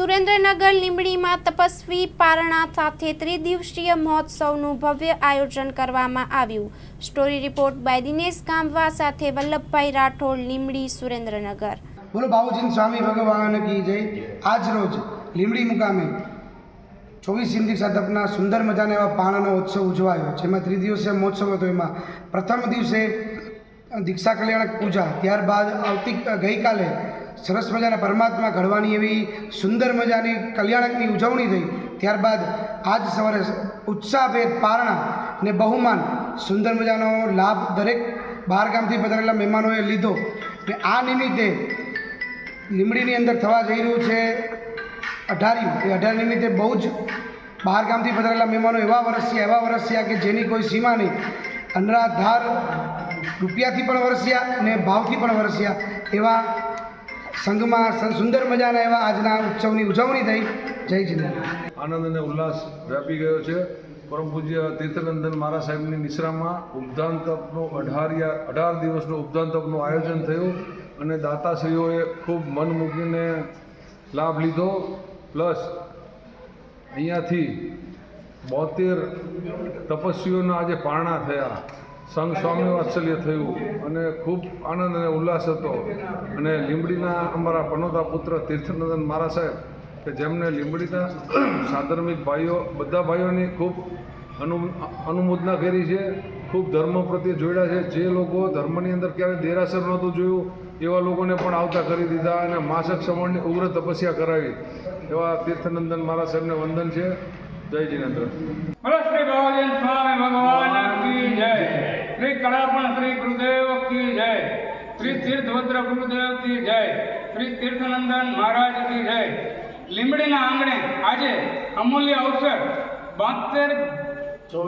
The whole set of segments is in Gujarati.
સુરેન્દ્રનગર લીંબડીમાં તપસ્વી પારણા સાથે ત્રિદિવસીય મહોત્સવનું ભવ્ય આયોજન કરવામાં આવ્યું. સ્ટોરી રિપોર્ટ બાય દિનેશ કામવા સાથે વલ્લભભાઈ રાઠોડ, લીંબડી સુરેન્દ્રનગર. બોલો બાબુજીન સ્વામી ભગવાન કી જય. આજ રોજ લીમડી મુકામે ચોવીસ હિન્દી સાધકના સુંદર મજાના એવા પાણાનો ઉત્સવ ઉજવાયો, જેમાં ત્રિદિવસીય મહોત્સવ હતો. એમાં પ્રથમ દિવસે દીક્ષા કલ્યાણક પૂજા, ત્યારબાદ આવતી ગઈકાલે સરસ મજાના પરમાત્મા ઘડવાની એવી સુંદર મજાની કલ્યાણકની ઉજવણી થઈ. ત્યારબાદ આજ સવારે ઉત્સાહભેર પારણા ને બહુમાન સુંદર મજાનો લાભ દરેક બહાર ગામથી પધારેલા મહેમાનોએ લીધો. અને આ નિમિત્તે લીમડીની અંદર થવા જઈ રહ્યું છે અઢારિયું. એ અઢાર નિમિત્તે બહુ જ બહાર ગામથી પધારેલા મહેમાનો એવા વરસ્યા એવા વરસ્યા કે જેની કોઈ સીમા નહીં. અનરાધાર રૂપિયાથી પણ વરસ્યા અને ભાવથી પણ વરસ્યા એવા સંઘમાં સુંદર મજાના એવા આજના ઉત્સવની ઉજવણી થઈ. જય જિનેન્દ્ર આનંદ અને ઉલ્લાસ વ્યાપી ગયો છે. પરમ પૂજ્ય તીર્થનંદન મહારાજ સાહેબની નિશ્રામાં ઉપધાન તપનું અઢારિયા, અઢાર દિવસનું ઉપધાન તપનું આયોજન થયું અને દાતાશ્રીઓએ ખૂબ મન મૂકીને લાભ લીધો. પ્લસ અહીંયાથી બોતેર તપસ્વીઓના આજે પારણા થયા. સંઘ સ્વામી વાત્સલ્ય થયું અને ખૂબ આનંદ અને ઉલ્લાસ હતો. અને લીંબડીના અમારા પનોતા પુત્ર તીર્થનંદન મારા સાહેબ, કે જેમને લીંબડીના સાધર્મિક ભાઈઓ, બધા ભાઈઓની ખૂબ અનુ, અનુમોદના કરી છે, ખૂબ ધર્મ પ્રત્યે જોડ્યા છે. જે લોકો ધર્મની અંદર ક્યારેય દેરાસર નહોતું જોયું, એવા લોકોને પણ આવતા કરી દીધા અને માસક સમણની ઉગ્ર તપસ્યા કરાવી. એવા તીર્થનંદન મારા સાહેબને વંદન છે. જય જીનેન્દ્ર. શ્રી બાબાજી સ્વામી ભગવાન જય. શ્રી કળાપણ શ્રી ગુરુદેવ કી જય. શ્રી તીર્થભદ્ર ગુરુદેવ કી જય. શ્રી તીર્થનંદન મહારાજ કી જય. લીંબડીના આંગણે આજે અમૂલ્ય અવસર બાતેર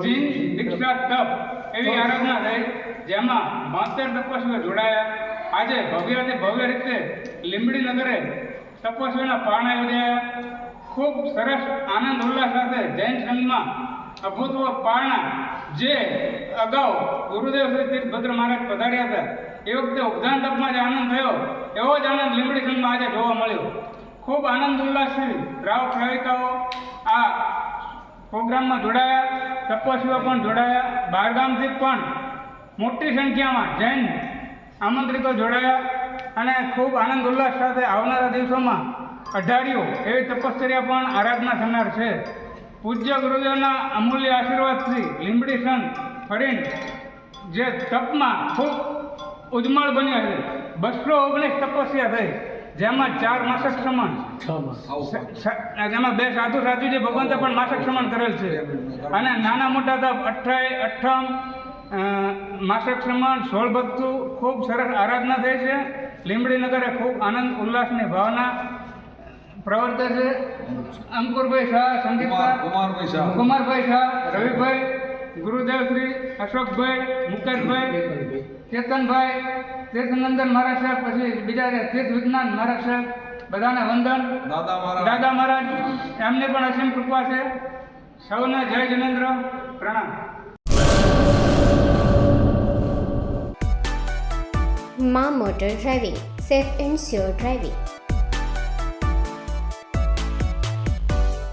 જીન દીક્ષા તપ એવી આરાધના થઈ જેમાં બાતેર તપસ્વીઓ જોડાયા. આજે ભવ્યથી ભવ્ય રીતે લીંબડી નગરે તપસ્વીના પારણા યોજાયા. ખૂબ સરસ આનંદ ઉલ્લાસ સાથે જૈન સંઘમાં અભૂતપૂર્વ પારણા જે અગાઉ ગુરુદેવ શ્રી તીર્થભદ્ર મહારાજ પધાર્યા હતા, એ વખતે ઉપધાન તપમાં જે આનંદ થયો, એવો જ આનંદ લીંબડી ખંડમાં આજે જોવા મળ્યો. ખૂબ આનંદ ઉલ્લાસથી રાવ શ્રાવિકાઓ આ પ્રોગ્રામમાં જોડાયા, તપસ્વીઓ પણ જોડાયા બહારગામથી પણ મોટી સંખ્યામાં જૈન આમંત્રિતો જોડાયા અને ખૂબ આનંદ ઉલ્લાસ સાથે આવનારા દિવસોમાં અઢારીઓ એવી તપશ્ચર્યા પણ આરાધના થનાર છે. પૂજ્ય ગુરુદેવના અમૂલ્ય આશીર્વાદથી લીંબડી સંત ફરીન જે તપમાં ખૂબ ઉજ્જવળ બન્યા છે. બસો ઓગણીસ તપસ્યા થઈ. જેમાં ચાર માસક સ- જેમાં બે સાધુ સાધુજી ભગવંતે પણ માસક સમાન કરેલ છે. અને નાના મોટા તપ અઠ્ઠાઈ અઠ્ઠમ માસક સમાન સોળ ભક્તુ ખૂબ સરસ આરાધના થઈ છે. લીંબડી નગરે ખૂબ આનંદ ઉલ્લાસની ભાવના પ્રવર્તે છે. અંકુરભાઈ શાહ સંદીપભાઈ કુમારભાઈ શાહ. કુમારભાઈ શાહ રવિભાઈ ગુરુદેવશ્રી અશોકભાઈ મુકેશભાઈ ચેતનભાઈ તીર્થનંદન મહારાજ સાહેબ પછી બીજા તીર્થ વિજ્ઞાન મહારાજ સાહેબ બધાને વંદન. દાદા મહારાજ. દાદા મહારાજ એમને પણ અસીમ કૃપા છે. સૌને જય જિનેન્દ્ર. પ્રણામ. મા motor driving. Safe and sure driving.